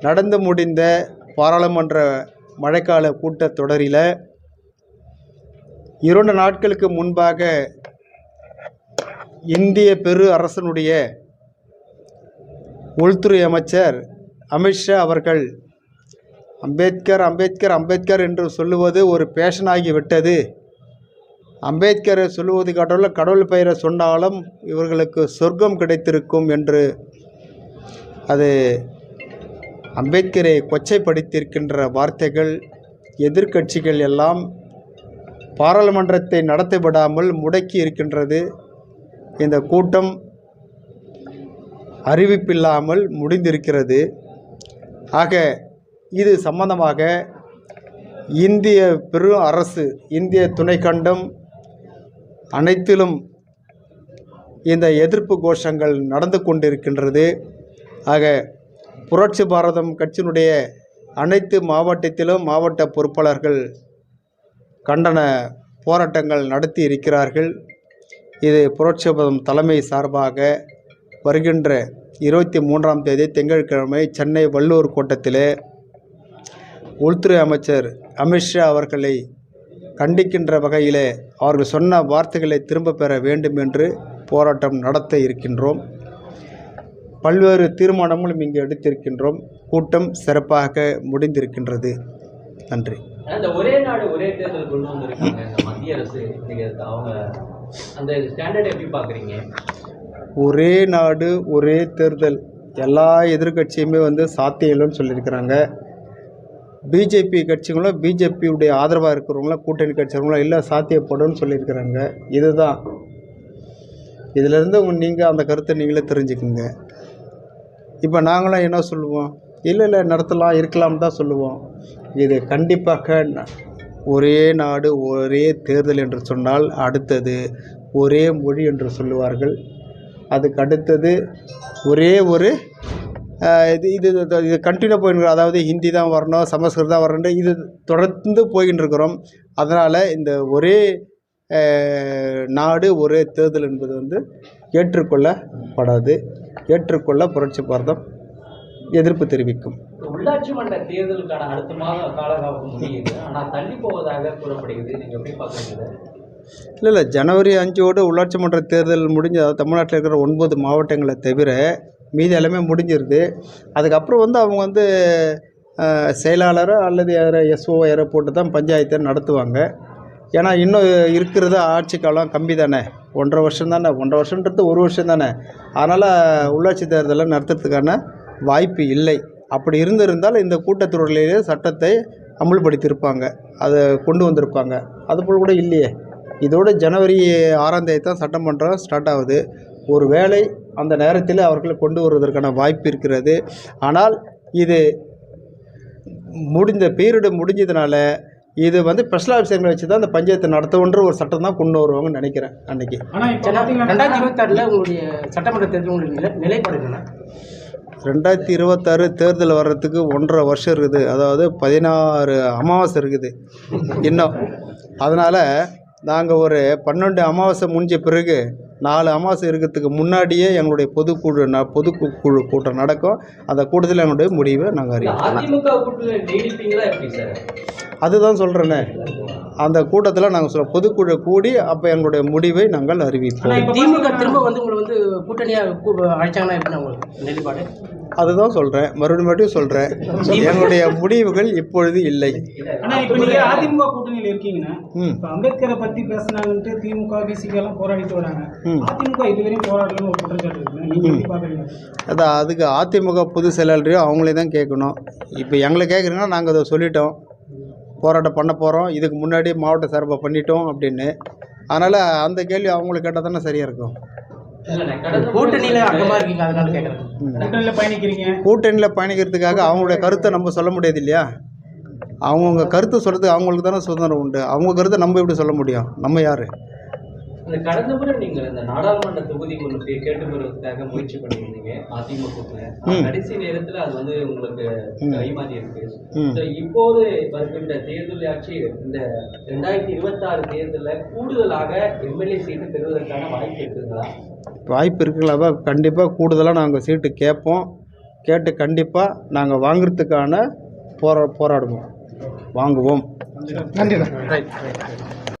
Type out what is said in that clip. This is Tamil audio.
நடந்து முடிந்த பாராளுமன்ற மழைக்கால கூட்டத்தொடரில் இரண்டு நாட்களுக்கு முன்பாக இந்திய பெரு அரசனுடைய உள்துறை அமைச்சர் அமித்ஷா அவர்கள் அம்பேத்கர் அம்பேத்கர் அம்பேத்கர் என்று சொல்லுவது ஒரு பேஷனாகி விட்டது அம்பேத்கரை சொல்லுவது காட்டிலும் கடவுள் பெயரை சொன்னாலும் இவர்களுக்கு சொர்க்கம் கிடைத்திருக்கும் என்று அது அம்பேத்கரை கொச்சைப்படுத்தியிருக்கின்ற வார்த்தைகள் எதிர்க்கட்சிகள் எல்லாம் பாராளுமன்றத்தை நடத்தப்படாமல் விடாமல் முடக்கி இருக்கின்றது. இந்த கூட்டம் அறிவிப்பில்லாமல் முடிந்திருக்கிறது. ஆக இது சம்பந்தமாக இந்திய பெரு அரசு இந்திய துணைக்கண்டம் அனைத்திலும் இந்த எதிர்ப்பு கோஷங்கள் நடந்து கொண்டிருக்கின்றது. ஆக புரட்சி பாரதம் கட்சியினுடைய அனைத்து மாவட்டத்திலும் மாவட்ட பொறுப்பாளர்கள் கண்டன போராட்டங்கள் நடத்தி இருக்கிறார்கள். இது புரட்சி பாரதம் தலைமை சார்பாக வருகின்ற இருபத்தி மூன்றாம் தேதி திங்கட்கிழமை சென்னை வள்ளூர் கோட்டத்திலே உள்துறை அமைச்சர் அமித்ஷா அவர்களை கண்டிக்கின்ற வகையிலே அவர்கள் சொன்ன வார்த்தைகளை திரும்ப பெற வேண்டும் என்று போராட்டம் நடத்த இருக்கின்றோம். பல்வேறு தீர்மானங்களும் இங்கு எடுத்திருக்கின்றோம். கூட்டம் சிறப்பாக முடிந்திருக்கின்றது. நன்றி. இந்த ஒரே நாடு ஒரே தேர்தல் கொண்டு வந்திருக்காங்க. இந்த மத்திய அரசு இது அவங்க அந்த ஸ்டாண்டர்ட் எப்படி பாக்குறீங்க? ஒரே நாடு ஒரே தேர்தல். எல்லா எதிர்க்கட்சியுமே வந்து சாத்தியம் இல்லைன்னு சொல்லியிருக்கிறாங்க. பிஜேபி கட்சிகளும் பிஜேபியுடைய ஆதரவாக இருக்கிறவங்களும் கூட்டணி கட்சிகளும் இல்லை சாத்தியப்படும்னு சொல்லியிருக்கிறாங்க. இதுதான். இதிலேருந்து நீங்கள் அந்த கருத்தை நீங்களே தெரிஞ்சுக்குங்க. இப்போ நாங்களும் என்ன சொல்லுவோம்? இல்லை இல்லை நடத்தலாம் இருக்கலாம் தான் சொல்லுவோம். இது கண்டிப்பாக ஒரே நாடு ஒரே தேர்தல் என்று சொன்னால் அடுத்தது ஒரே மொழி என்று சொல்லுவார்கள். அதுக்கு அடுத்தது ஒரே ஒரு இது இது இது- கண்டினியூ போயின்னு அதாவது ஹிந்தி தான் வரணும் சமஸ்கிருதம் தான் வரணும் இது தொடர்ந்து போயின்னு இருக்கிறோம் அதனால் இந்த ஒரே நாடு ஒரே தேர்தல் என்பது வந்து ஏற்றுக்கொள்ளப்படாது. ஏற்றுக்கொள்ள புரட்சி பாரதம் எதிர்ப்பு தெரிவிக்கும். உள்ளாட்சி மன்ற தேர்தலுக்கான அடுத்த மாத காலகாலம் முடியுது. ஆனா தள்ளி போவதாக கூறப்படுகிறது. நீங்க எப்படி பாக்குறீங்க இதை? இல்லை இல்லை. ஜனவரி அஞ்சோடு உள்ளாட்சி மன்ற தேர்தல் முடிஞ்சு அதாவது தமிழ்நாட்டில் இருக்கிற ஒன்பது மாவட்டங்களை தவிர மீதி எல்லாமே முடிஞ்சிருது. அதுக்கப்புறம் வந்து அவங்க வந்து செயலாளரோ அல்லது யாரோ எஸ்ஓ யாரோ போட்டு தான் பஞ்சாயத்தை நடத்துவாங்க. ஏன்னா இன்னும் இருக்கிறது ஆட்சி காலம் கம்மி தானே. ஒன்றரை வருஷம் தானே. ஒன்றரை வருஷன்றது ஒரு வருஷம் தானே. அதனால் உள்ளாட்சி தேர்தலை நடத்துறதுக்கான வாய்ப்பு இல்லை. அப்படி இருந்திருந்தால் இந்த கூட்டத்தொடரிலேயே சட்டத்தை அமுல்படுத்தியிருப்பாங்க. அதை கொண்டு வந்திருப்பாங்க. அதுபோல் கூட இல்லையே. இதோட ஜனவரி ஆறாம் தேதி தான் சட்டமன்றம் ஸ்டார்ட் ஆகுது. ஒரு வேளை அந்த நேரத்தில் அவர்களை கொண்டு வருவதற்கான வாய்ப்பு இருக்கிறது. ஆனால் இது முடிந்த பீரியடு முடிஞ்சதுனால இது வந்து ஸ்பெஷல் ஆஃபீஸர்களை வச்சு தான் அந்த பஞ்சாயத்தை நடத்தணுன்ற ஒரு சட்டம் தான் கொண்டு வருவாங்கன்னு நினைக்கிறேன் அன்னைக்கு. ரெண்டாயிரத்தி இருபத்தாறில் உங்களுடைய சட்டமன்ற தேர்தல் நிலைப்பாடு ரெண்டாயிரத்தி இருபத்தாறு தேர்தல் வர்றதுக்கு ஒன்றரை வருஷம் இருக்குது. அதாவது பதினாறு அமாவாசை இருக்குது. இன்னும். அதனால் நாங்கள் ஒரு பன்னெண்டு அமாவாசை முடிஞ்ச பிறகு நாலு அமாவாசை இருக்கிறதுக்கு முன்னாடியே எங்களுடைய பொதுக்குழு ந பொதுக்குழு கூட்டம் நடக்கும். அந்த கூட்டத்தில் எங்களுடைய முடிவை நாங்கள் அறிவிப்போம். அதுதான் சொல்கிறேனே அந்த கூட்டத்தில் நாங்கள் சொல்ல பொதுக்குழு கூடி அப்போ எங்களுடைய முடிவை நாங்கள் அறிவிப்போம். திமுக திரும்ப வந்து உங்களை வந்து கூட்டணியாக அழைச்சாங்கன்னா எப்படி உங்களுக்கு நிலைப்பாடு? அதுதான் சொல்கிறேன் மறுபடியும் மறுபடியும் சொல்கிறேன் எங்களுடைய முடிவுகள் இப்பொழுது இல்லை. அதிமுக கூட்டணியில இருக்கீங்கன்னா அம்பேத்கரை பத்தி பேசினாங்கன்ட்டு திமுக பிசிக எல்லாம் போராடிட்டு வராங்க. அதிமுக இதுவரையும் போராடலன்னு ஒரு குற்றச்சாட்டு அதான் அதுக்கு அதிமுக பொது செயலாளரையோ அவங்களே தான் கேட்கணும். இப்போ எங்களை கேட்குறீங்கன்னா நாங்கள் அதை சொல்லிட்டோம். போராட்டம் பண்ண போகிறோம் இதுக்கு முன்னாடி மாவட்ட சார்பாக பண்ணிட்டோம் அப்படின்னு. அதனால் அந்த கேள்வி அவங்களுக்கு கேட்டால் தானே சரியாக இருக்கும். கூட்டணியில் அங்கமாக இருக்கீங்க அதனால கேட்குறேன் கூட்டணியில பயணிக்கிறீங்க. கூட்டணியில் பயணிக்கிறதுக்காக அவங்களுடைய கருத்தை நம்ம சொல்ல முடியாது இல்லையா? அவங்கவுங்க கருத்து சொல்கிறதுக்கு அவங்களுக்கு தானே சுதந்திரம் உண்டு. அவங்க கருத்தை நம்ம எப்படி சொல்ல முடியும்? நம்ம யார்? இந்த கடந்த முறை நீங்க இந்த நாடாளுமன்ற தொகுதி ஒன்று கேட்டு பெறுவதற்காக முயற்சி பண்ணியிருந்தீங்க அதிமுக கடைசி நேரத்துல அது வந்து உங்களுக்கு கைமாறி இருக்கு. இப்போது வருகின்ற தேர்தல் ஆட்சி இந்த ரெண்டாயிரத்தி இருபத்தாறு தேர்தலில் கூடுதலாக எம்எல்ஏ சீட்டு பெறுவதற்கான வாய்ப்பு இருக்குங்களா? வாய்ப்பு இருக்குங்களா கண்டிப்பாக கூடுதலாக நாங்கள் சீட்டு கேட்போம் கேட்டு கண்டிப்பாக நாங்கள் வாங்குறதுக்கான போரா போராடுவோம். வாங்குவோம். நன்றி. Right right